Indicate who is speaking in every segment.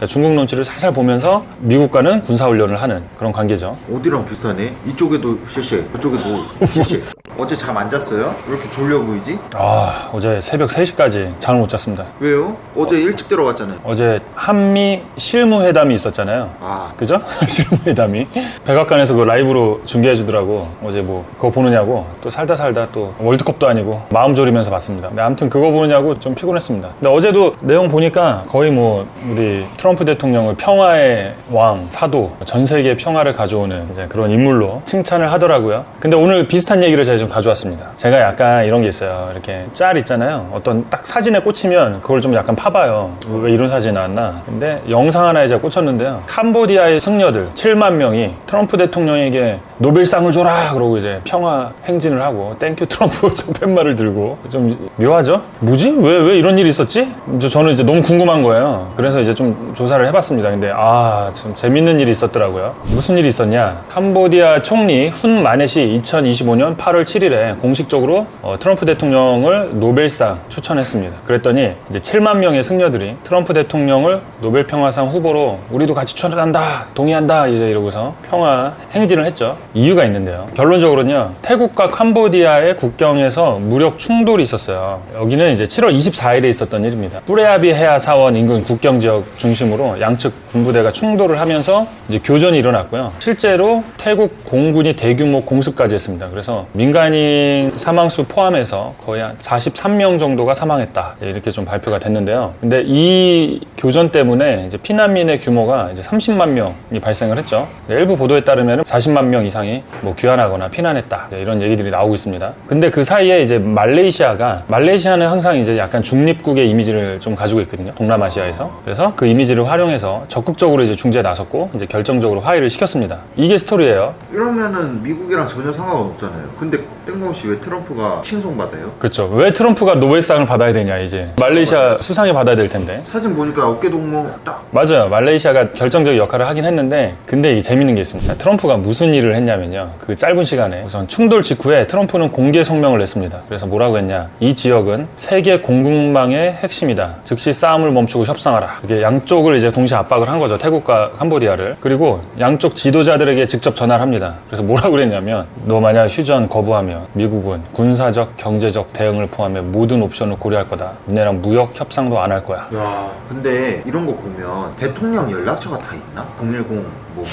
Speaker 1: 그러니까 중국 눈치를 살살 보면서 미국과는 군사훈련을 하는 그런 관계죠.
Speaker 2: 어디랑 비슷하네? 이쪽에도 실시, 저쪽에도 실시. 어제 잠 안 잤어요? 왜 이렇게 졸려 보이지?
Speaker 1: 아, 어제 새벽 3시까지 잠을 못 잤습니다.
Speaker 2: 왜요? 어제 일찍 들어갔잖아요.
Speaker 1: 어제 한미 실무회담이 있었잖아요.
Speaker 2: 아,
Speaker 1: 그죠? 실무회담이 백악관에서 그 라이브로 중계해 주더라고 어제 뭐 그거 보느냐고 또 살다 살다 또 월드컵도 아니고 마음 졸이면서 봤습니다 근데 아무튼 그거 보느냐고 좀 피곤했습니다 근데 어제도 내용 보니까 거의 뭐 우리 트럼프 대통령을 평화의 왕 사도 전 세계 평화를 가져오는 이제 그런 인물로 칭찬을 하더라고요 근데 오늘 비슷한 얘기를 제가 좀 가져왔습니다. 제가 약간 이런 게 있어요. 이렇게 짤 있잖아요. 어떤 딱 사진에 꽂히면 그걸 좀 약간 파봐요. 왜 이런 사진이 나왔나. 근데 영상 하나에 제가 꽂혔는데요. 캄보디아의 승려들 7만 명이 트럼프 대통령에게 노벨상을 줘라 그러고 이제 평화 행진을 하고 땡큐 트럼프 저 팻말을 들고 좀 묘하죠? 뭐지? 왜, 왜 이런 일이 있었지? 저는 이제 너무 궁금한 거예요. 그래서 이제 좀 조사를 해봤습니다. 근데 아좀 재밌는 일이 있었더라고요. 무슨 일이 있었냐? 캄보디아 총리 훈 마넷이 2025년 8월 7일에 공식적으로 어, 트럼프 대통령을 노벨상 추천했습니다. 그랬더니 이제 7만 명의 승려들이 트럼프 대통령을 노벨 평화상 후보로 우리도 같이 추천한다 동의한다 이제 이러고서 평화 행진을 했죠. 이유가 있는데요. 결론적으로는요 태국과 캄보디아의 국경에서 무력 충돌이 있었어요. 여기는 이제 7월 24일에 있었던 일입니다. 뿌레아비 해안 사원 인근 국경 지역 중심으로 양측 군부대가 충돌을 하면서 이제 교전이 일어났고요. 실제로 태국 공군이 대규모 공습까지 했습니다. 그래서 민간인 사망수 포함해서 거의 한 43명 정도가 사망했다. 이렇게 좀 발표가 됐는데요. 근데 이 교전 때문에 이제 피난민의 규모가 이제 30만 명이 발생을 했죠. 일부 보도에 따르면 40만 명 이상이 뭐 귀환하거나 피난했다. 이제 이런 얘기들이 나오고 있습니다. 근데 그 사이에 이제 말레이시아가 말레이시아는 항상 이제 약간 중립국의 이미지를 좀 가지고 있거든요. 동남아시아에서. 그래서 그 이미지를 활용해서 적 극적으로 이제 중재에 나섰고 이제 결정적으로 화해를 시켰습니다 이게 스토리예요
Speaker 2: 이러면은 미국이랑 전혀 상관없잖아요. 근데 뜬금없이 왜 트럼프가 칭송받아요?
Speaker 1: 그렇죠 왜 트럼프가 노벨상을 받아야 되냐 이제 말레이시아 수상이 받아야 될 텐데
Speaker 2: 사진 보니까 어깨 동무 딱
Speaker 1: 맞아요. 말레이시아가 결정적 역할을 하긴 했는데, 근데 이게 재밌는 게 있습니다. 트럼프가 무슨 일을 했냐면요. 그 짧은 시간에 우선 충돌 직후에 트럼프는 공개 성명을 냈습니다. 그래서 뭐라고 했냐. 이 지역은 세계 공급망의 핵심이다. 즉시 싸움을 멈추고 협상하라. 이게 양쪽을 이제 동시에 압박을 한 거죠. 태국과 캄보디아를. 그리고 양쪽 지도자들에게 직접 전화를 합니다. 그래서 뭐라고 그랬냐면, 너 만약 휴전 거부하면 미국은 군사적, 경제적 대응을 포함해 모든 옵션을 고려할 거다. 니네랑 무역 협상도 안 할 거야.
Speaker 2: 야, 근데 이런 거 보면 대통령 연락처가 다 있나? 010 뭐.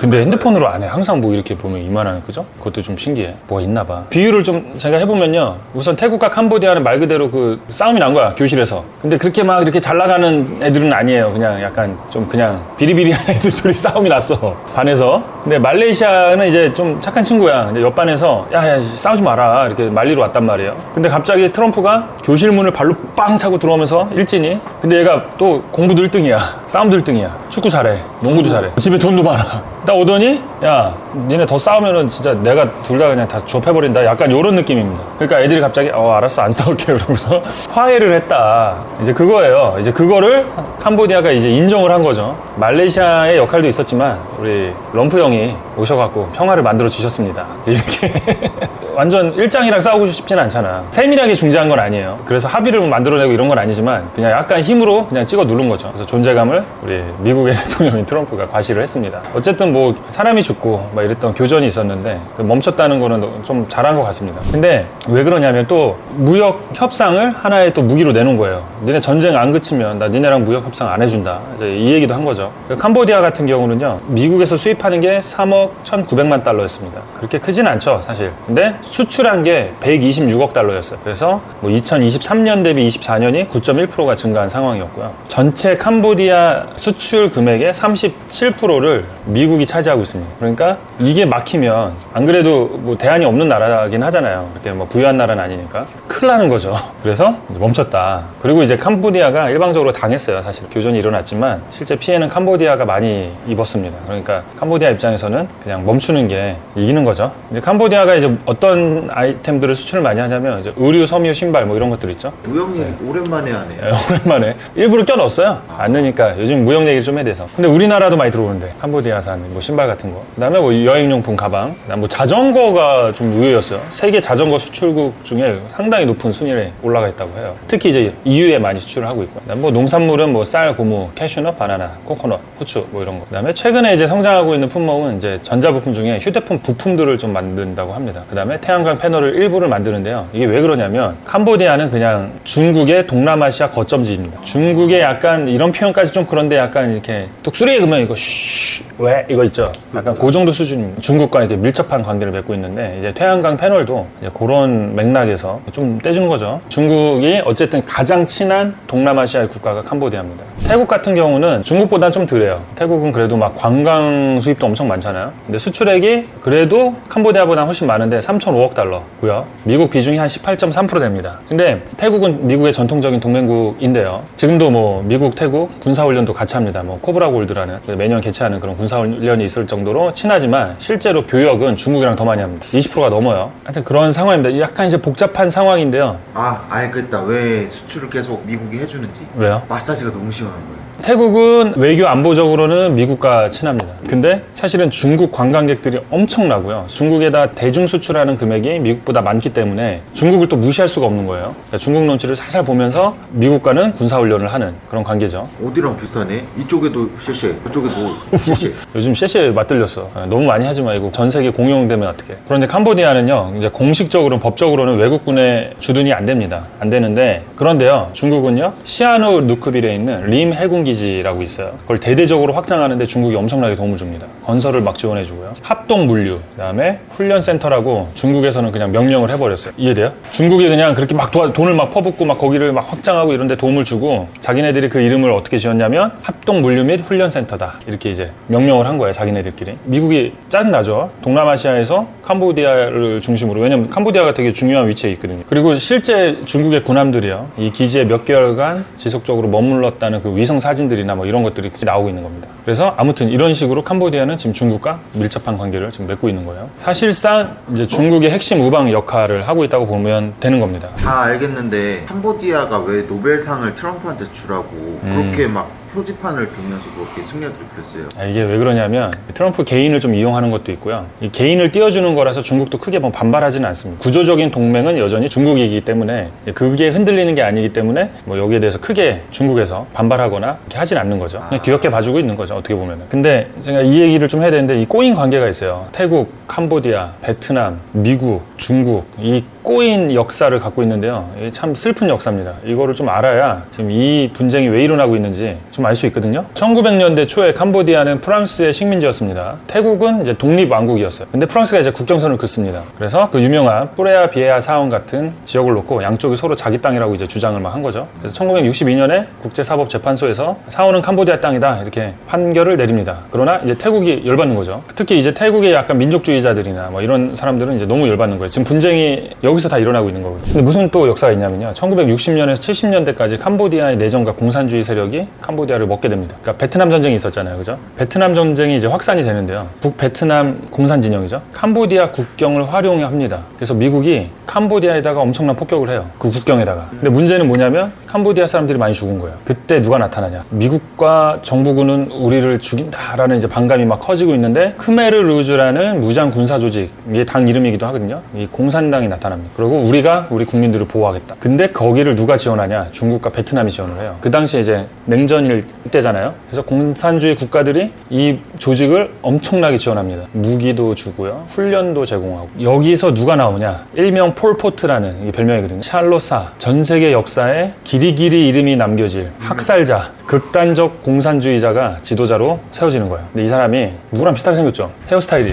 Speaker 1: 근데 핸드폰으로 안 해. 항상 뭐 이렇게 보면 이만한 그죠? 그것도 좀 신기해. 뭐가 있나 봐. 비유를 좀 제가 해보면요. 우선 태국과 캄보디아는 말 그대로 그 싸움이 난 거야 교실에서. 근데 그렇게 막 이렇게 잘 나가는 애들은 아니에요. 그냥 약간 좀 그냥 비리비리한 애들 둘이 싸움이 났어. 반에서. 근데 말레이시아는 이제 좀 착한 친구야. 근데 옆반에서 야 야 싸우지 마라 이렇게 말리러 왔단 말이에요. 근데 갑자기 트럼프가 교실 문을 발로 빵 차고 들어오면서 일진이. 근데 얘가 또 공부도 1등이야. 싸움도 1등이야. 축구 잘해. 농구도 잘해. 집에 돈도 많아. 딱 오더니 야 니네 더 싸우면은 진짜 내가 둘 다 그냥 다 좁혀버린다 약간 요런 느낌입니다 그러니까 애들이 갑자기 어 알았어 안 싸울게 그러면서 화해를 했다 이제 그거예요 이제 그거를 캄보디아가 이제 인정을 한 거죠 말레이시아의 역할도 있었지만 우리 럼프 형이 오셔갖고 평화를 만들어 주셨습니다 이제 이렇게 완전 일장이랑 싸우고 싶진 않잖아. 세밀하게 중재한 건 아니에요. 그래서 합의를 만들어내고 이런 건 아니지만 그냥 약간 힘으로 그냥 찍어 누른 거죠. 그래서 존재감을 우리 미국의 대통령인 트럼프가 과시를 했습니다. 어쨌든 뭐 사람이 죽고 막 이랬던 교전이 있었는데 그 멈췄다는 거는 좀 잘한 것 같습니다. 근데 왜 그러냐면 또 무역 협상을 하나의 또 무기로 내놓은 거예요. 니네 전쟁 안 그치면 나 니네랑 무역 협상 안 해준다. 이제 이 얘기도 한 거죠. 그 캄보디아 같은 경우는요, 미국에서 수입하는 게 3억 1,900만 달러였습니다. 그렇게 크진 않죠, 사실. 근데 수출한 게 126억 달러였어요. 그래서 뭐 2023년 대비 24년이 9.1%가 증가한 상황이었고요. 전체 캄보디아 수출 금액의 37%를 미국이 차지하고 있습니다. 그러니까 이게 막히면 안 그래도 뭐 대안이 없는 나라긴 하잖아요. 이렇게 뭐 부유한 나라는 아니니까 큰일 나는 거죠. 그래서 멈췄다. 그리고 이제 캄보디아가 일방적으로 당했어요. 사실 교전이 일어났지만 실제 피해는 캄보디아가 많이 입었습니다. 그러니까 캄보디아 입장에서는 그냥 멈추는 게 이기는 거죠. 이제 캄보디아가 이제 어떤 아이템들을 수출을 많이 하냐면 이제 의류, 섬유, 신발 뭐 이런 것들 있죠.
Speaker 2: 우영이 오랜만에 하네요.
Speaker 1: 예, 오랜만에 일부러 껴넣었어요. 안 넣으니까 요즘 무역 얘기를 좀 판매돼서. 근데 우리나라도 많이 들어오는데 캄보디아산 뭐 신발 같은 거. 그다음에 뭐 여행용품 가방. 그다음 뭐 자전거가 좀 의외였어요. 세계 자전거 수출국 중에 상당히 높은 순위에 올라가 있다고 해요. 특히 이제 EU에 많이 수출을 하고 있고. 그다음 뭐 농산물은 뭐 쌀, 고무, 캐슈넛, 바나나, 코코넛, 후추 뭐 이런 거. 그다음에 최근에 이제 성장하고 있는 품목은 이제 전자부품 중에 휴대폰 부품들을 좀 만든다고 합니다. 그다음에 태양광 패널을 일부를 만드는데요. 이게 왜 그러냐면 캄보디아는 그냥 중국의 동남아시아 거점지입니다. 중국의 약간 이런 표현까지 좀 그런데 약간 이렇게 독수리 그러면 이거 쉬 왜 이거 있죠. 약간 그 정도 수준입니다. 중국과 이렇게 밀접한 관계를 맺고 있는데 이제 태양광 패널도 이제 그런 맥락에서 좀 떼주는 거죠. 중국이 어쨌든 가장 친한 동남아시아의 국가가 캄보디아입니다. 태국 같은 경우는 중국보다는 좀 덜해요. 태국은 그래도 막 관광 수입도 엄청 많잖아요. 근데 수출액이 그래도 캄보디아보다 훨씬 많은데 3,500억 달러고요. 미국 비중이 한 18.3% 됩니다. 근데 태국은 미국의 전통적인 동맹국인데요. 지금도 뭐 미국, 태국 군사훈련도 같이 합니다. 뭐 코브라 골드라는 매년 개최하는 그런 군사 훈련이 있을 정도로 친하지만 실제로 교역은 중국이랑 더 많이 합니다. 20%가 넘어요. 하여튼 그런 상황입니다. 약간 이제 복잡한 상황인데요.
Speaker 2: 아 알겠다 왜 수출을 계속 미국이 해주는지
Speaker 1: 왜요?
Speaker 2: 마사지가 너무 시원한 거예요
Speaker 1: 태국은 외교 안보적으로는 미국과 친합니다. 근데 사실은 중국 관광객들이 엄청나고요. 중국에다 대중 수출하는 금액이 미국보다 많기 때문에 중국을 또 무시할 수가 없는 거예요. 그러니까 중국 눈치를 살살 보면서 미국과는 군사훈련을 하는 그런 관계죠.
Speaker 2: 어디랑 비슷하네 이쪽에도 쉐쉐 저쪽에도 쉐쉐
Speaker 1: 요즘 셰시에 맞들렸어. 아, 너무 많이 하지 말고 전 세계 공용되면 어떡해. 그런데 캄보디아는요, 이제 공식적으로, 법적으로는 외국군의 주둔이 안 됩니다. 안 되는데, 그런데요, 중국은요, 시아누 누크빌에 있는 림 해군 기지라고 있어요. 그걸 대대적으로 확장하는데 중국이 엄청나게 도움을 줍니다. 건설을 막 지원해 주고요. 합동 물류, 그 다음에 훈련 센터라고 중국에서는 그냥 명령을 해 버렸어요. 이해돼요? 중국이 그냥 그렇게 막 도와- 돈을 막 퍼붓고 막 거기를 막 확장하고 이런 데 도움을 주고 자기네들이 그 이름을 어떻게 지었냐면 합동 물류 및 훈련 센터다. 이렇게 이제 명령을 한 거예요. 자기네들끼리. 미국이 짜증나죠. 동남아시아에서 캄보디아를 중심으로. 왜냐면 캄보디아가 되게 중요한 위치에 있거든요. 그리고 실제 중국의 군함들이요. 이 기지에 몇 개월간 지속적으로 머물렀다는 그 위성 사진 들이나 뭐 이런 것들이 나오고 있는 겁니다. 그래서 아무튼 이런 식으로 캄보디아는 지금 중국과 밀접한 관계를 지금 맺고 있는 거예요. 사실상 이제 중국의 핵심 우방 역할을 하고 있다고 보면 되는 겁니다.
Speaker 2: 다 알겠는데 캄보디아가 왜 노벨상을 트럼프한테 주라고 그렇게 막 표지판을 두면서 그렇게 승려들이 그랬어요
Speaker 1: 아, 이게 왜 그러냐면 트럼프 개인을 좀 이용하는 것도 있고요. 이 개인을 띄워주는 거라서 중국도 크게 뭐 반발하지는 않습니다. 구조적인 동맹은 여전히 중국이기 때문에 그게 흔들리는 게 아니기 때문에 뭐 여기에 대해서 크게 중국에서 반발하거나 이렇게 하진 않는 거죠. 그냥 귀엽게 봐주고 있는 거죠. 어떻게 보면 은. 근데 제가 이 얘기를 좀 해야 되는데 이 꼬인 관계가 있어요. 태국, 캄보디아, 베트남, 미국, 중국 이 꼬인 역사를 갖고 있는데요. 이게 참 슬픈 역사입니다. 이거를 좀 알아야 지금 이 분쟁이 왜 일어나고 있는지 좀 알 수 있거든요. 1900년대 초에 캄보디아는 프랑스의 식민지였습니다. 태국은 이제 독립왕국이었어요. 근데 프랑스가 이제 국경선을 긋습니다. 그래서 그 유명한 뿌레아 비에아 사원 같은 지역을 놓고 양쪽이 서로 자기 땅이라고 이제 주장을 막 한 거죠. 그래서 1962년에 국제사법재판소에서 사원은 캄보디아 땅이다 이렇게 판결을 내립니다. 그러나 이제 태국이 열받는 거죠. 특히 이제 태국의 약간 민족주의자들이나 뭐 이런 사람들은 이제 너무 열받는 거예요. 지금 분쟁이 여기 서 다 일어나고 있는 거거든요. 근데 무슨 또 역사가 있냐면요. 1960년에서 70년대까지 캄보디아의 내정과 공산주의 세력이 캄보디아를 먹게 됩니다. 그러니까 베트남 전쟁이 있었잖아요. 그죠? 베트남 전쟁이 이제 확산이 되는데요. 북베트남 공산 진영이죠. 캄보디아 국경을 활용합니다. 그래서 미국이 캄보디아에다가 엄청난 폭격을 해요. 그 국경에다가. 근데 문제는 뭐냐면 캄보디아 사람들이 많이 죽은 거예요. 그때 누가 나타나냐? 미국과 정부군은 우리를 죽인다라는 이제 반감이 막 커지고 있는데 크메르 루즈라는 무장 군사 조직 이게 당 이름이기도 하거든요. 이 공산당이 나타납니다. 그리고 우리가 우리 국민들을 보호하겠다. 근데 거기를 누가 지원하냐? 중국과 베트남이 지원을 해요. 그 당시에 이제 냉전일 때잖아요. 그래서 공산주의 국가들이 이 조직을 엄청나게 지원합니다. 무기도 주고요. 훈련도 제공하고. 여기서 누가 나오냐? 일명 폴포트라는 이게 별명이거든요. 샬로사. 전 세계 역사에 길이 길이 이름이 남겨질 학살자, 극단적 공산주의자가 지도자로 세워지는 거예요. 근데 이 사람이 누구랑 비슷하게 생겼죠? 헤어스타일이.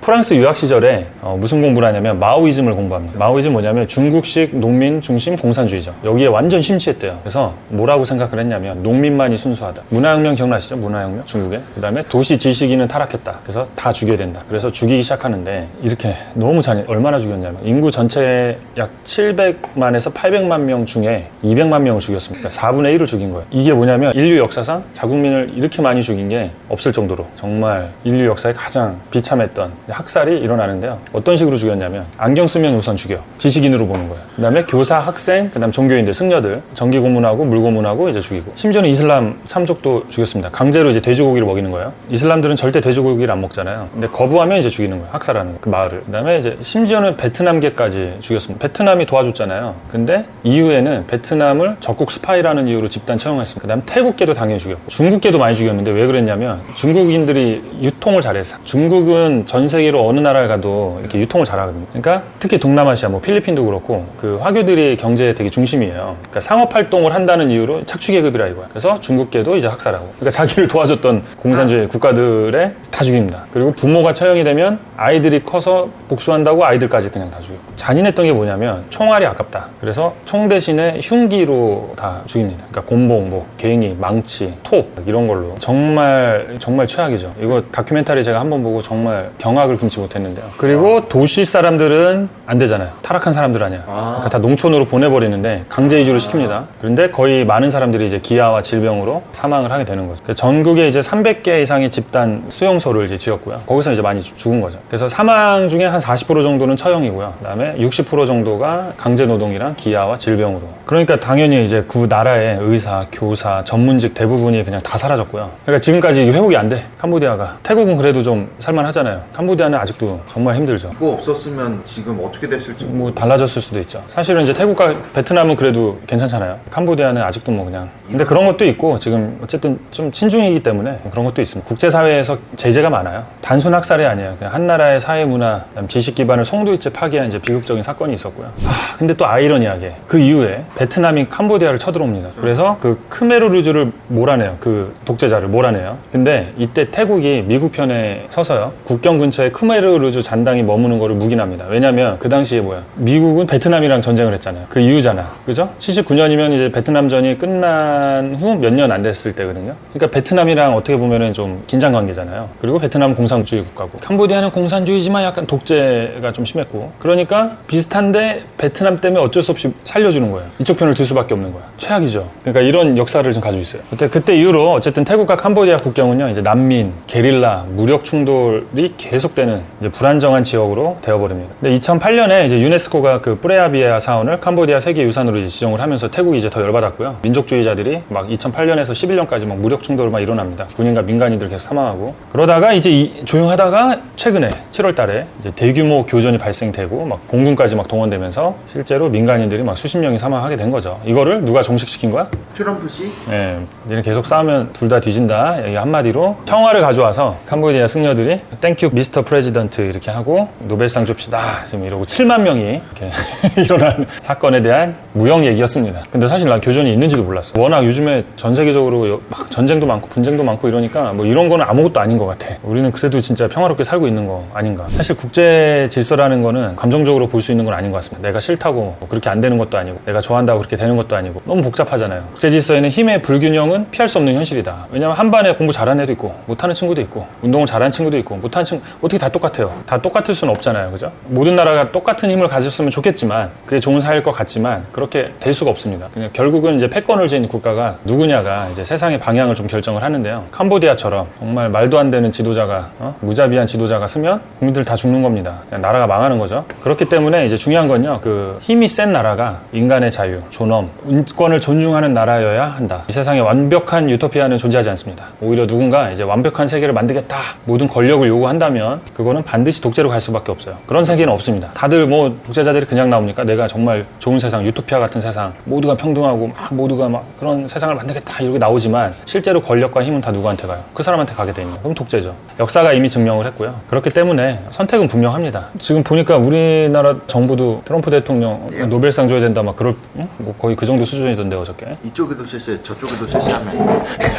Speaker 1: 프랑스 유학 시절에 어, 무슨 공부를 하냐면 마오이즘을 공부 합니다. 마오이즘 뭐냐면 중국식 농민 중심 공산주의죠. 여기에 완전 심취했대요. 그래서 뭐라고 생각을 했냐면 농민만이 순수하다. 문화혁명 기억나시죠? 문화혁명 중국에. 그다음에 도시 지식인은 타락했다. 그래서 다 죽여야 된다. 그래서 죽이기 시작하는데 이렇게 너무 잔인. 얼마나 죽였냐면 인구 전체의 약 700만에서 800만 명 중에 200만 명을 죽였습니다. 그러니까 4분의 1을 죽인 거예요. 이게 뭐냐면 인류 역사상 자국민을 이렇게 많이 죽인 게 없을 정도로 정말 인류 역사에 가장 비참했던 학살이 일어나는데요. 어떤 식으로 죽였냐면 안경 쓰면 우선 죽여. 지식인으로 보는 거예요. 그다음에 교사, 학생, 그 다음 종교인들, 승려들, 정기 고문하고 물 고문하고 이제 죽이고. 심지어는 이슬람 참족도 죽였습니다. 강제로 이제 돼지고기를 먹이는 거예요. 이슬람들은 절대 돼지고기를 안 먹잖아요. 근데 거부하면 이제 죽이는 거예요. 학살하는 거예요. 그 마을을. 그 다음에 이제 심지어는 베트남계까지 죽였습니다. 베트남이 도와줬잖아요. 근데 이후에는 베트남을 적국 스파이라는 이유로 집단 처형했습니다. 그 다음 태국계도 당연히 죽였고 중국계도 많이 죽였는데 왜 그랬냐면 중국인들이 유통을 잘했어. 중국은 전 세계로 어느 나라에 가도 이렇게 유통을 잘하거든요. 그러니까 특히 동 남아시아, 뭐 필리핀도 그렇고 그 화교들이 경제의 되게 중심이에요. 그러니까 상업 활동을 한다는 이유로 착취계급이라 이거야. 그래서 중국계도 이제 학살하고. 그러니까 자기를 도와줬던 공산주의 국가들에 다 죽입니다. 그리고 부모가 처형이 되면 아이들이 커서 복수한다고 아이들까지 그냥 다 죽이고. 잔인했던 게 뭐냐면 총알이 아깝다. 그래서 총 대신에 흉기로 다 죽입니다. 그러니까 곤봉, 뭐 괭이, 망치, 톱 이런 걸로 정말 정말 최악이죠. 이거 다큐멘터리 제가 한 번 보고 정말 경악을 금치 못했는데요. 그리고 도시 사람들은 안 되잖아요. 타락한 사람들 아니야. 그러니까 다 농촌으로 보내버리는데 강제 이주를 시킵니다. 그런데 거의 많은 사람들이 이제 기아와 질병으로 사망을 하게 되는 거죠. 그래서 전국에 이제 300개 이상의 집단 수용소를 이제 지었고요. 거기서 이제 많이 죽- 죽은 거죠. 그래서 사망 중에 한 40% 정도는 처형이고요. 그다음에 60% 정도가 강제 노동이랑 기아와 질병으로. 그러니까 당연히 이제 그 나라의 의사, 교사, 전문직 대부분이 그냥 다 사라졌고요. 그러니까 지금까지 회복이 안 돼. 캄보디아가. 태국은 그래도 좀 살만하잖아요. 캄보디아는 아직도 정말 힘들죠.
Speaker 2: 이거 없었으면 지금 어떻게 됐 을지
Speaker 1: 뭐 달라졌을 수도 있죠. 사실은 이제 태국과 베트남은 그래도 괜찮잖아요. 캄보디아는 아직도 뭐 그냥. 근데 그런 것도 있고 지금 어쨌든 좀 친중이기 때문에 그런 것도 있습니다. 국제사회에서 제재가 많아요. 단순 학살이 아니에요. 그냥 한 나라의 사회 문화, 지식 기반을 송두리째 파괴한 이제 비극적인 사건이 있었고요. 아, 근데 또 아이러니하게 그 이후에 베트남이 캄보디아를 쳐들어옵니다. 그래서 그 크메르루즈를 몰아내요. 그 독재자를 몰아내요. 근데 이때 태국이 미국 편에 서서요. 국경 근처에 크메르루즈 잔당이 머무는 거를 묵인합니다. 왜냐면 그 당시 에 뭐야? 미국은 베트남이랑 전쟁을 했잖아요. 그 이유잖아. 그죠? 79년이면 이제 베트남전이 끝난 후 몇 년 안 됐을 때거든요. 그러니까 베트남이랑 어떻게 보면은 좀 긴장 관계잖아요. 그리고 베트남은 공산주의 국가고 캄보디아는 공산주의지만 약간 독재가 좀 심했고 그러니까 비슷한데 베트남 때문에 어쩔 수 없이 살려주는 거예요. 이쪽 편을 들 수밖에 없는 거야. 최악이죠. 그러니까 이런 역사를 좀 가지고 있어요. 그때 그때 이후로 어쨌든 태국과 캄보디아 국경은요 이제 난민, 게릴라, 무력 충돌이 계속되는 이제 불안정한 지역으로 되어버립니다. 근데 2008년에 이제 유네스코가 그 뿌레아비아 사원을 캄보디아 세계 유산으로 이제 지정을 하면서 태국이 이제 더 열받았고요. 민족주의자들이 막 2008년에서 11년까지 막 무력 충돌을 막 일어납니다. 군인과 민간인들 계속 사망하고 그러다가 이제 이- 조용하다가 최근에 7월달에 이제 대규모 교전이 발생되고 막 공군까지 막 동원되면서 실제로 민간인들이 막 수십 명이 사망하게 된 거죠. 이거를 누가 종식시킨 거야?
Speaker 2: 트럼프 씨
Speaker 1: 예, 얘는 계속 싸우면 둘 다 뒤진다. 이 한마디로 평화를 가져와서 캄보디아 승려들이 땡큐 미스터 프레지던트 이렇게 하고 노벨상 줍시다. 지금 이러고 7만 명이 이렇게 일어난 사건에 대한 무형 얘기였습니다. 근데 사실 난 교전이 있는지도 몰랐어. 워낙 요즘에 전 세계적으로 여- 막 전쟁도 많고 분쟁도 많고 이러니까 뭐 이런 거는 아무것도 아닌 것 같아. 우리는 그래도 진짜 평화롭게 살고 있는 거 아닌가. 사실 국제 질서라는 거는 감정적으로 볼 수 있는 건 아닌 것 같습니다. 내가 싫다고 뭐 그렇게 안 되는 것도 아니고 내가 좋아한다고 그렇게 되는 것도 아니고 너무 복잡하잖아요. 국제 질서에는 힘의 불균형은 피할 수 없는 현실이다. 왜냐면 한 반에 공부 잘하는 애도 있고 못하는 친구도 있고 운동을 잘하는 친구도 있고 못하는 친구 어떻게 다 똑같아요. 다 똑같을 수는 없잖아요. 그죠? 모든 나라가 똑같 은 힘을 가졌으면 좋겠지만 그게 좋은 사회일 것 같지만 그렇게 될 수가 없습니다. 그냥 결국은 이제 패권을 지닌 국가가 누구냐가 이제 세상의 방향을 좀 결정을 하는데요. 캄보디아처럼 정말 말도 안 되는 지도자가 어? 무자비한 지도자가 쓰면 국민들 다 죽는 겁니다. 나라가 망하는 거죠. 그렇기 때문에 이제 중요한 건요. 그 힘이 센 나라가 인간의 자유, 존엄, 인권을 존중하는 나라여야 한다. 이 세상에 완벽한 유토피아는 존재하지 않습니다. 오히려 누군가 이제 완벽한 세계를 만들겠다. 모든 권력을 요구한다면 그거는 반드시 독재로 갈 수밖에 없어요. 그런 세계는 없습니다. 다들 뭐 독재자들이 그냥 나옵니까? 내가 정말 좋은 세상, 유토피아 같은 세상, 모두가 평등하고 막 모두가 막 그런 세상을 만들겠다 이렇게 나오지만 실제로 권력과 힘은 다 누구한테 가요? 그 사람한테 가게 돼 있는. 그럼 독재죠. 역사가 이미 증명을 했고요. 그렇기 때문에 선택은 분명합니다. 지금 보니까 우리나라 정부도 트럼프 대통령 노벨상 줘야 된다 막 그럴 응? 뭐 거의 그 정도 수준이던데 어저께.
Speaker 2: 이쪽에도 실시 저쪽에도 실시하면